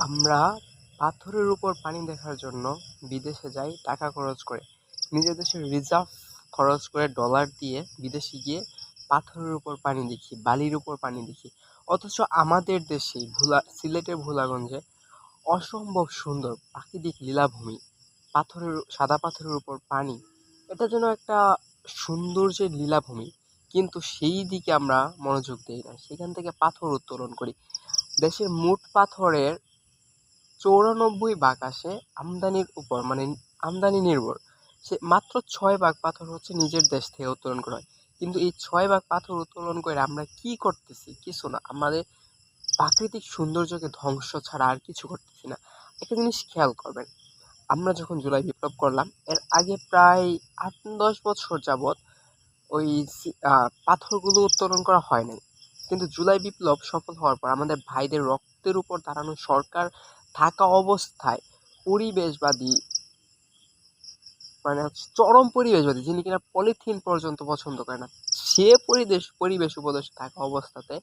আমরা পাথরের উপর পানি দেখার জন্য বিদেশে যাই টাকা খরচ করে। নিজের দেশের রিজার্ভ খরচ করে ডলার দিয়ে বিদেশে গিয়ে পাথরের উপর পানি দেখি, বালির উপর পানি দেখি। অথচ আমাদের দেশেই ভোলা, সিলেটের ভোলাগঞ্জে অসম্ভব সুন্দর প্রাকৃতিক লীলাভূমি। পাথরের, সাদা পাথরের উপর পানি, এটা যেন একটা সৌন্দর্যের লীলাভূমি। কিন্তু সেই দিকে আমরা মনোযোগ দিই না। সেখান থেকে পাথর উত্তোলন করি। দেশের মোট পাথরের চৌরানব্বই ভাগ আসে আমদানির উপর মানে আমদানি নির্ভর। সে মাত্র ছয় ভাগ পাথর হচ্ছে নিজের দেশ থেকে উত্তোলন করা হয়। কিন্তু এই ছয় ভাগ পাথর উত্তোলন করে আমরা কি করতেছি কিছু না। আমাদের প্রাকৃতিক সৌন্দর্যকে ধ্বংস ছাড়া আর কিছু করতেছি না। একটা জিনিস খেয়াল করবেন, আমরা যখন জুলাই বিপ্লব করলাম, এর আগে প্রায় আট দশ বছর যাবৎ ওই পাথরগুলো উত্তোলন করা হয় নাই। কিন্তু জুলাই বিপ্লব সফল হওয়ার পর আমাদের ভাইদের রক্তের উপর দাঁড়ানো সরকার থাকা অবস্থায় পরিবেশবাদী মানে হচ্ছে চরম পরিবেশবাদী, যিনি কিনা পলিথিন পর্যন্ত পছন্দ করে না, সে পরিবেশ পরিবেশ উপদেষ্টা থাকা অবস্থাতে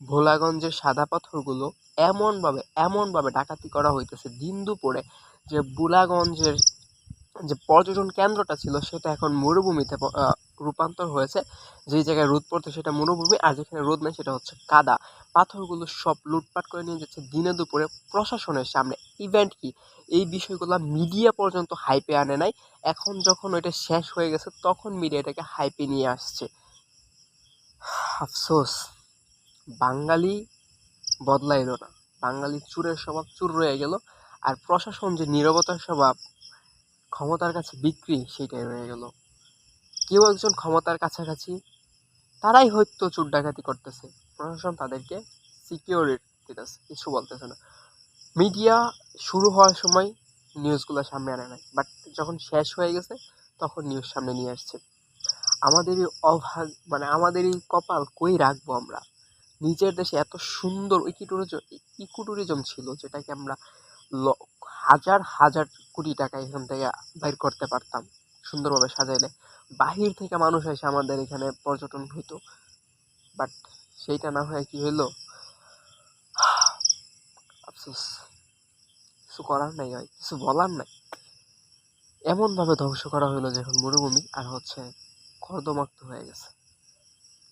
ভোলাগঞ্জের সাদা পাথরগুলো এমনভাবে এমনভাবে ডাকাতি করা হইতেছে দিন দুপুরে যে ভোলাগঞ্জের যে পর্যটন কেন্দ্রটা ছিল, সেটা এখন মরুভূমিতে রূপান্তর হয়েছে, যেই জায়গায় রোদ পড়তো সেটা মরুভূমি, আর যেখানে রোদ নেই সেটা হচ্ছে কাদা। পাথরগুলো সব লুটপাট করে নিয়ে যাচ্ছে দিনে দুপুরে প্রশাসনের সামনে। ইভেন্ট কি? এই বিষয়গুলো মিডিয়া পর্যন্ত হাইপে আনে নাই। এখন যখন ওইটা শেষ হয়ে গেছে, তখন মিডিয়া এটাকে হাইপে নিয়ে আসছে। আফসোস। বাঙালি বদলাইলো না। বাঙালি চুরের স্বভাব চুর রয়ে গেল, আর প্রশাসন যে নীরবতার স্বভাব, ক্ষমতার কাছে বিক্রি, সেটাই রয়ে গেল। কেউ একজন ক্ষমতার কাছাকাছি, তারাই হয়তো চোর ডাকাতি করতেছে। প্রশাসন তাদেরকে সিকিউরিটি দিতেছে কিছু বলতেছে না। মিডিয়া শুরু হওয়ার সময় নিউজগুলো সামনে আনে নাই বাট যখন শেষ হয়ে গেছে, তখন নিউজ সামনে নিয়ে আসছে। আমাদেরই অভাগ মানে আমাদেরই কপাল কই রাখব আমরা? নিজের দেশে এত সুন্দর ইকোটুরিজম ইকোটুরিজম ছিল, যেটাকে আমরা হাজার হাজার কোটি টাকা এখান থেকে বাইর করতে পারতাম। সুন্দরভাবে সাজাইলে। বাহির থেকে মানুষ এসে আমাদের এখানে পর্যটন হইতো বাট সেইটা না হয়ে কি হইল? আফসোস। কিছু করার নাই ভাই, কিছু বলার নাই। এমনভাবে ধ্বংস করা হইল যে এখন মরুভূমি আর হচ্ছে কর্দমাক্ত হয়ে গেছে।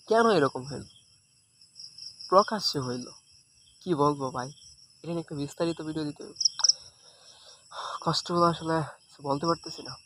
কেন এরকম হইল? প্রকাশ্যে হইল। কি বলব ভাই? এটা নিয়ে একটা বিস্তারিত ভিডিও দিতে হবে। কষ্ট হলো আসলে বলতে পারতেছি না।